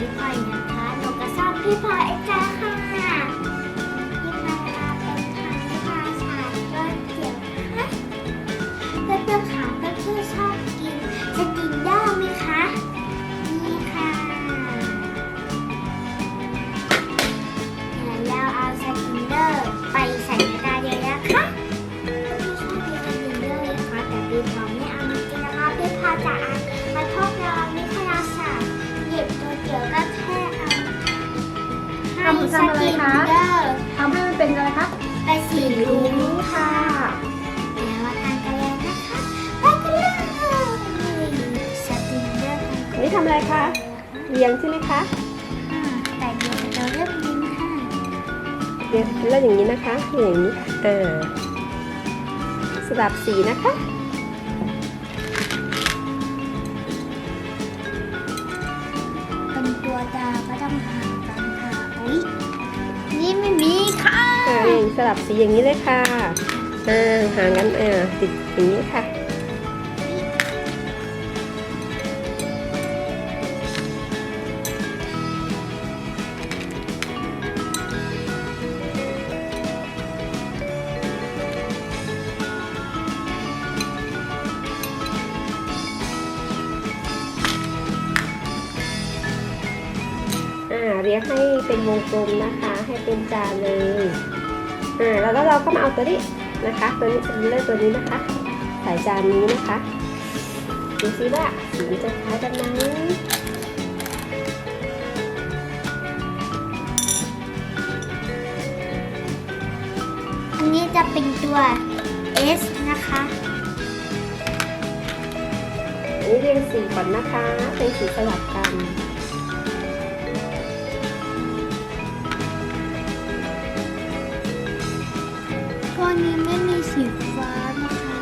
พี่พลอยนะคะหนูก็ชอบพี่พลอยไอ้จ้า ทำทำอะไรคะให้สกินเดอร์ทำให้มันเป็นอะไรคะไปสีรุ้งค่ะเดี๋ยวมาทานกันเลยนะคะไปกันเลยสกินเดอร์อันนี้ทำอะไรคะเรียงใช่ไหมคะค่ะแต่เดี๋ยวเราเริ่มยิงค่ะเรียงแล้วอย่างนี้นะคะอย่างนี้อ่าสลับสีนะคะเป็นตัวดาวก็ต้องห่า สลับสีอย่างนี้เลยค่ะอ่าหางกันอ่าติดอย่างนี้ค่ะ อ่าเรียกให้เป็นวงกลมนะคะ ให้เป็นจานเลย อ่าแล้วก็เราก็มาเอาตัวนี้นะคะ ตัวนี้จะเลือกตัวนี้นะคะ ใส่จานนี้นะคะดูซิว่าสีจะคล้ายกันไหมอันนี้จะเป็นตัว S นะคะอันนี้เรียงสีก่อนนะคะ เป็นสีสลับกัน วนี้ไม่มีสีฟ้านะคะ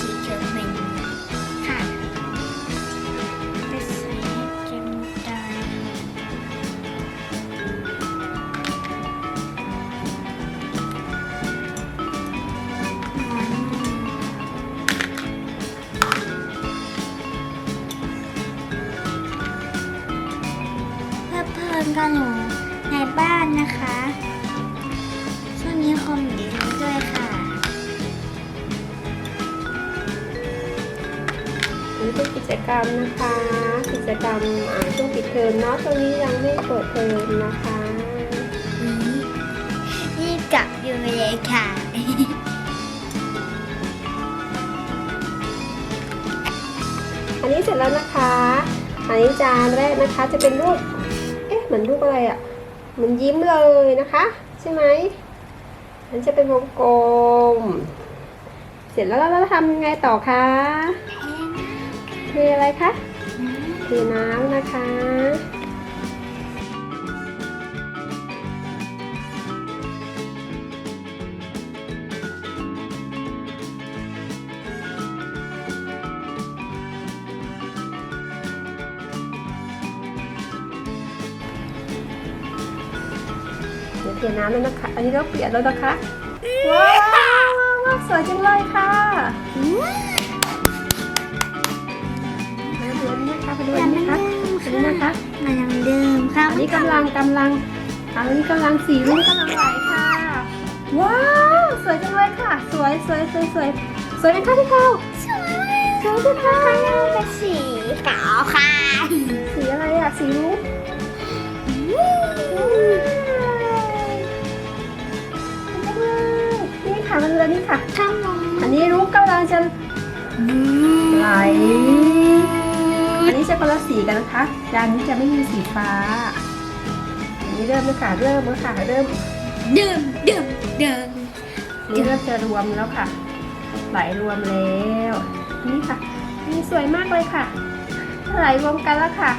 สีเขียวไม่มีค่ะไปใส่ให้เต็มตาเพื่อเพลินกันหนู ในบ้านนะคะ ช่วงนี้คอมดีด้วยค่ะอันนี้เป็นกิจกรรมนะคะ กิจกรรมอ่าช่วงปิดเทอมเนาะตรงนี้ยังไม่เปิดเทอมนะคะ นี่กลับอยู่เลยค่ะอันนี้เสร็จแล้วนะคะ อันนี้จานแรกนะคะจะเป็นรูป เอ๊ะ เหมือนรูปอะไรอะ่ะเห มันยิ้มเลยนะคะ ใช่ไหมอันนจะเป็นวงกลม เสร็จแล้วเราทำยังไงต่อคะเทอะไรคะเทน้ำนะคะ เดี๋ยวเทน้ำแล้วนะคะ อันนี้เราเปลี่ยนแล้วนะคะ ว้าวว้าวสวยจังเลยค่ะมาดูอันนี้นะคะมาดูอันนี้นะคะอันนี้นะคะมันยังเดิมค่ะอันนี้กำลังกำลังอันนี้กำลังสีรุ้งกำลังไหลค่ะ ว้าวสวยจังเลยค่ะ สวยสวยสวยสวยสวยไหมคะพี่เขาสวยสวยจังค่ะข้างหน้าเป็นสีขาวค่ะ สีอะไรอะสีรุ้ง นี่ค่ะมาดูอันนี้ค่ะข้างลงอันนี้รุ้งกำลังจะไหลอันนี้จะคนละสีกันนะคะจานนี้จะไม่มีสีฟ้า อันนี้เริ่มแล้วค่ะ เริ่มแล้วค่ะ เริ่มเดิมเดิมเดิมอันนี้เริ่มจะรวมแล้วค่ะ ไหลรวมแล้ว นี่ค่ะ นี่สวยมากเลยค่ะ ไหลรวมกันแล้วค่ะ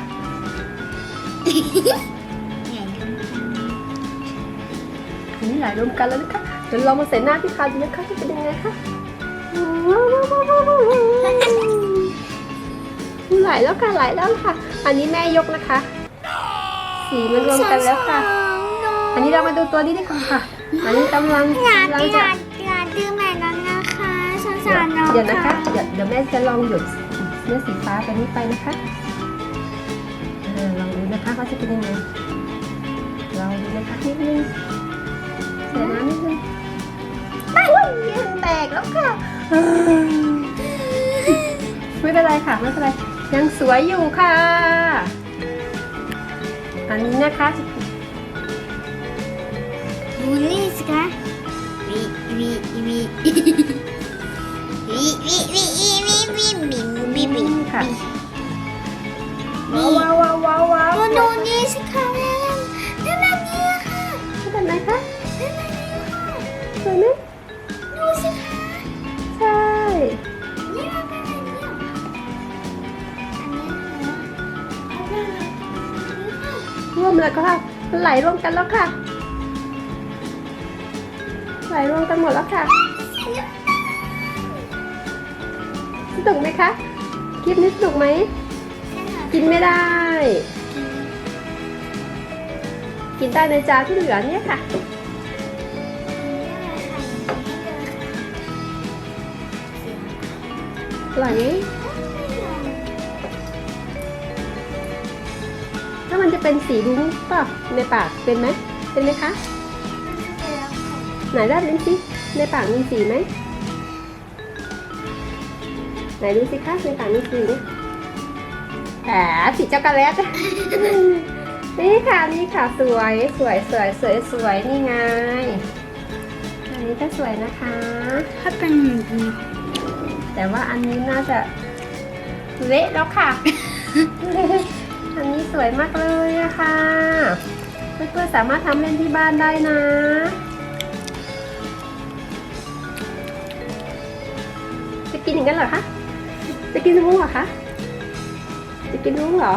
อันนี้ไหลรวมกันแล้วนะคะ เดี๋ยวเรามาใส่หน้าพี่คาวดูนะคะจะเป็นยังไงคะไหลแล้วค่ะไหลแล้วค่ะ อันนี้แม่ยกนะคะ สีมันรวมกันแล้วค่ะ อันนี้เรามาดูตัวนี้ดีกว่าค่ะ อันนี้กำลังอยากกำลังอจะยากอยากดื่มใหม่แล้วนะคะสงสารน้องเดี๋ยวนะคะเดี๋ยวเดี๋ยวแม่จะลองหยดสีเนื้อสีฟ้าตัวนี้ไปนะคะอ่าลองดูนะคะว่าจะเป็นยังไงลองดูนะคะนิดนึงใส่น้ำนิดนึงอุ้ยยัง แตกแล้วค่ะ ไม่เป็นไรค่ะ ไม่เป็นไร ยังสวยอยู่ค่ะ อันนี้นะคะดูนี่สิคะวีวีวีวีวีวีวีวีวีวีวีวีค่ะ ร่วมแล้วก็ค่ะมันไหลรวมกันแล้วค่ะ ไหลรวมกันหมดแล้วค่ะสนุกไหมคะคลิปนี้สนุกไหมกินไม่ได้ กินได้ในจานที่เหลือเนี่ยค่ะอร่อยไหม มันจะเป็นสีรุ้งเปล่ะในปากเป็นไหมเป็นไหมคะไหนด้านลิ้นสิในปากมีสีไหมไหนดูสิคะในปากมีสีไหมแหมสีช็อกโกแลตนี่ค่ะนี่ค่ะสวยสวยสวยสวยสวยนี่ไงอันนี้ก็สวยนะคะ ถ้าเป็นอย่างนี้แต่ว่าอันนี้น่าจะเละแล้วค่ะ อันนี้สวยมากเลยอะค่ะเพื่อนๆสามารถทำเล่นที่บ้านได้นะจะกินอย่างนั้นเหรอคะ จะกินรุ้งเหรอคะ จะกินรุ้งเหรอ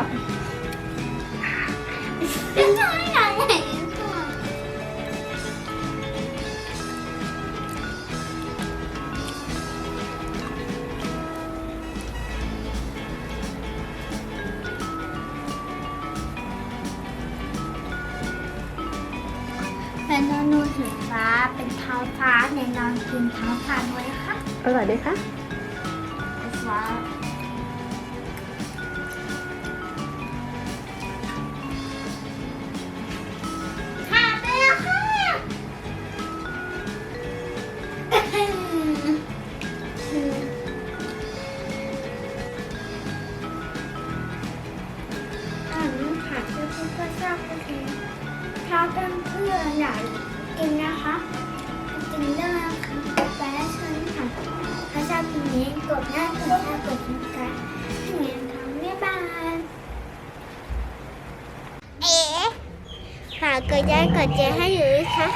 เป็นนอนนูสีฟ้าเป็นเท้าฟ้าในนอนกินเท้าฟ้าด้วยค่ะ อร่อยไหมคะฟ้า อนอยากกินนะคะกินได้นะคะแต่ละชนิดค่ะถ้าชอบคลิปนี้กดไลค์กดแชร์กดติดตามให้เมียนทำไม่บานเอ๋ฝากกดไลค์กดแชร์ให้อยู่นะคะ